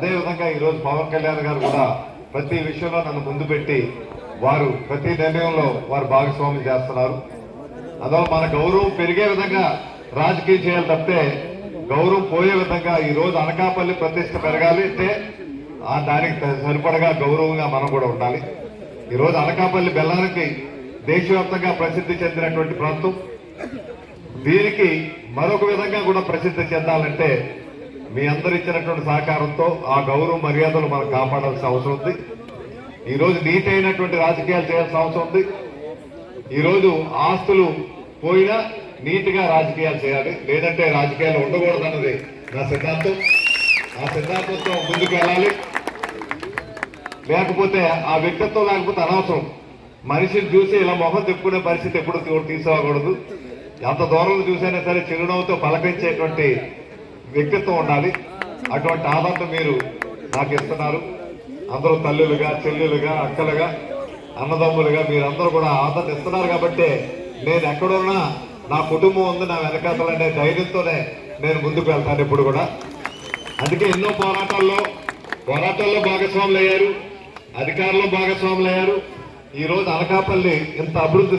అదేవిధంగా ఈరోజు పవన్ కళ్యాణ్ గారు కూడా ప్రతి విషయంలో నన్ను ముందు పెట్టి వారు ప్రతి నిర్ణయంలో వారు భాగస్వామ్యం చేస్తున్నారు. అందువల్ల మన గౌరవం పెరిగే విధంగా రాజకీయం చేయాలి తప్పితే గౌరవం పోయే విధంగా ఈ రోజు అనకాపల్లి ప్రతిష్ట పెరగాలి అంటే ఆ దానికి సరిపడగా గౌరవంగా మనం కూడా ఉండాలి. ఈరోజు అనకాపల్లి బెల్లానికి దేశవ్యాప్తంగా ప్రసిద్ధి చెందినటువంటి ప్రాంతం. దీనికి మరొక విధంగా కూడా ప్రసిద్ధి చెందాలంటే మీ అందరు ఇచ్చినటువంటి సహకారంతో ఆ గౌరవ మర్యాదలు మనం కాపాడాల్సిన అవసరం ఉంది. ఈరోజు నీట్ అయినటువంటి రాజకీయాలు చేయాల్సిన అవసరం ఉంది. ఈరోజు ఆస్తులు పోయినా నీట్గా రాజకీయాలు చేయాలి. లేదంటే రాజకీయాలు ఉండకూడదన్నది నా సిద్ధాంతం. ఆ సిద్ధాంతంతో ముందుకు వెళ్ళాలి. లేకపోతే ఆ వ్యక్తిత్వం లేకపోతే అనవసరం. మనిషిని చూసి ఇలా మొహం తిప్పుకునే పరిస్థితి ఎప్పుడు తీసుకోకూడదు. ఎంత దూరం చూసైనా సరే చిరునవ్వుతో పలకరించేటువంటి వ్యక్తిత్వం ఉండాలి. అటువంటి ఆదరణ మీరు నాకు ఇస్తున్నారు. అందరూ తల్లులుగా చెల్లెలుగా అక్కలుగా అన్నదమ్ములుగా మీరందరూ కూడా ఆదరణ ఇస్తున్నారు కాబట్టి నేను ఎక్కడున్నా నా కుటుంబం ఉంది నా వెనకాతలనే ధైర్యంతోనే నేను ముందుకు వెళ్తాను ఇప్పుడు కూడా. అందుకే ఎన్నో పోరాటాల్లో పోరాటాల్లో భాగస్వాములు అయ్యారు అధికారంలో భాగస్వాములు అయ్యారు ఈరోజు అనకాపల్లి ఇంత అభివృద్ధి